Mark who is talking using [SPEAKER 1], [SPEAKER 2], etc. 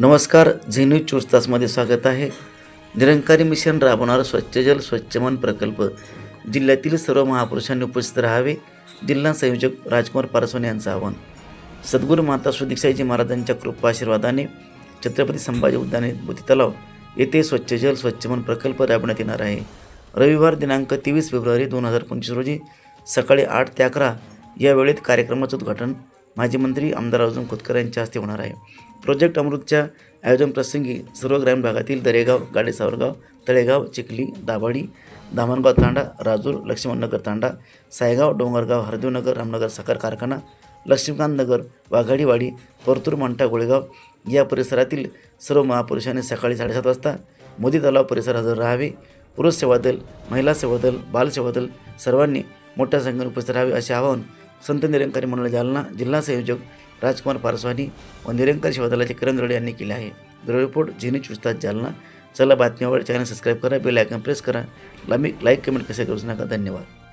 [SPEAKER 1] नमस्कार Zee news चोवीस तासमध्ये स्वागत आहे. निरंकारी मिशन राबवणारा स्वच्छ जल स्वच्छ मन प्रकल्प जिल्ह्यातील सर्व महापुरुषांनी उपस्थित राहावे जिल्हा संयोजक राजकुमार पारसवानी यांचं आवाहन. सद्गुरू माता सुदीक्षाजी महाराजांच्या कृपा आशीर्वादाने छत्रपती संभाजी उद्याने मोती तलाव येथे स्वच्छ जल स्वच्छ मन प्रकल्प राबवण्यात येणार आहे. रविवार दिनांक तेवीस फेब्रुवारी दोन हजार पंचवीस रोजी सकाळी आठ ते अकरा या वेळेत कार्यक्रमाचं उद्घाटन माजी मंत्री आमदार अर्जुन खोतकर यांच्या हस्ते होणार आहे. प्रोजेक्ट अमृतच्या आयोजन प्रसंगी सर्व ग्रामीण भागातील दरेगाव गाडेसावरगाव तळेगाव चिखली दाभाडी दामणगाव तांडा राजूर लक्ष्मणनगर तांडा सायगाव डोंगरगाव हरदेवनगर रामनगर साखर कारखाना लक्ष्मीकांत नगर वाघाडीवाडी परतूर मंठा गोळेगाव या परिसरातील सर्व महापुरुषांनी सकाळी साडेसात वाजता मोदी तलाव परिसर हजर राहावे. पुरुष सेवा दल महिला सेवा दल बाल सेवा दल सर्वांनी मोठ्या संख्येने उपस्थित राहावे असे आवाहन संत निरंकारी मंडळ जालना जिल्हा संयोजक राजकुमार पारसवानी व निरंकारी शिवदलाचे किरण दरोडे यांनी केले आहे. दरोडे रिपोर्ट झेनी चुस्तात जालना. चला बातम्यावर चॅनल सबस्क्राईब करा बेल आयकॉन प्रेस करा. लामी लाईक कमेंट कसे करूच नका. धन्यवाद.